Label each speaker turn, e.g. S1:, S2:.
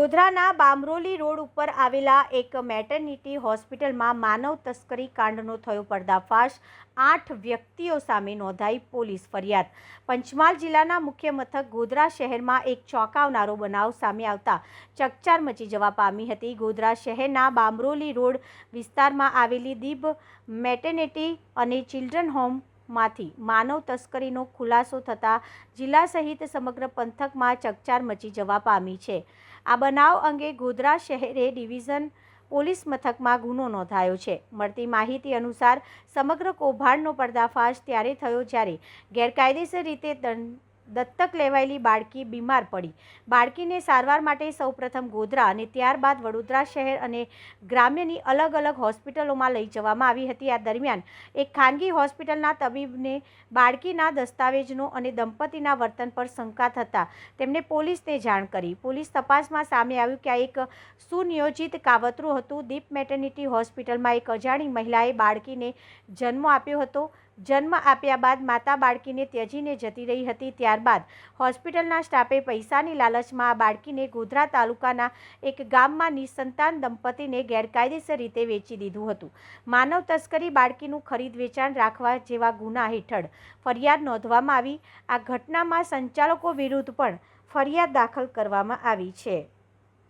S1: ગોધરાના Bamroli road ઉપર આવેલા એક મેટર્નિટી હોસ્પિટલમાં માનવ તસ્કરી કાંડનો થયો પર્દાફાશ. આઠ વ્યક્તિઓ સામે નોંધાઈ પોલીસ ફરિયાદ. પંચમહાલ જિલ્લાના મુખ્ય મથક ગોધરા શહેરમાં એક ચોંકાવનારો બનાવ સામે આવતા ચકચાર મચી જવા પામી હતી. ગોધરા શહેરના બામરોલી રોડ વિસ્તારમાં આવેલી દીબ મેટર્નિટી અને ચિલ્ડ્રન હોમ માંથી માનવ તસ્કરીનો ખુલાસો થતાં જિલ્લા સહિત સમગ્ર પંથકમાં ચકચાર મચી જવા પામી છે. આ બનાવ અંગે ગોધરા શહેરે ડિવિઝન પોલીસ મથકમાં ગુનો નોંધાયો છે. મળતી માહિતી અનુસાર સમગ્ર કૌભાંડનો પર્દાફાશ ત્યારે થયો જ્યારે ગેરકાયદેસર રીતે દં- દત્તક લેવાયેલી બાળકી બીમાર પડી. બાળકીને સારવાર માટે સૌપ્રથમ ગોધરા અને ત્યારબાદ વડોદરા શહેર અને ગ્રામ્યની અલગ અલગ હોસ્પિટલોમાં લઈ જવામાં આવી હતી. આ દરમિયાન એક ખાનગી હોસ્પિટલના તબીબને બાળકીના દસ્તાવેજનો અને દંપતીના વર્તન પર શંકા થતાં તેમણે પોલીસને જાણ કરી. પોલીસ તપાસમાં સામે આવ્યું કે આ એક સુનિયોજિત કાવતરું હતું. દીપ મેટર્નિટી હોસ્પિટલમાં એક અજાણી મહિલાએ બાળકીને જન્મ આપ્યો હતો. જન્મ આપ્યા બાદ માતા બાળકીને ત્યજીને જતી રહી હતી. ત્યારબાદ હોસ્પિટલના સ્ટાફે પૈસાની લાલચમાં આ બાળકીને ગોધરા તાલુકાના એક ગામમાં નિસંતાન દંપતીને ગેરકાયદેસર રીતે વેચી દીધું હતું. માનવ તસ્કરી બાળકીનું ખરીદ વેચાણ રાખવા જેવા ગુના હેઠળ ફરિયાદ નોંધવામાં આવી. આ ઘટનામાં સંચાલકો વિરુદ્ધ પણ ફરિયાદ દાખલ કરવામાં આવી છે.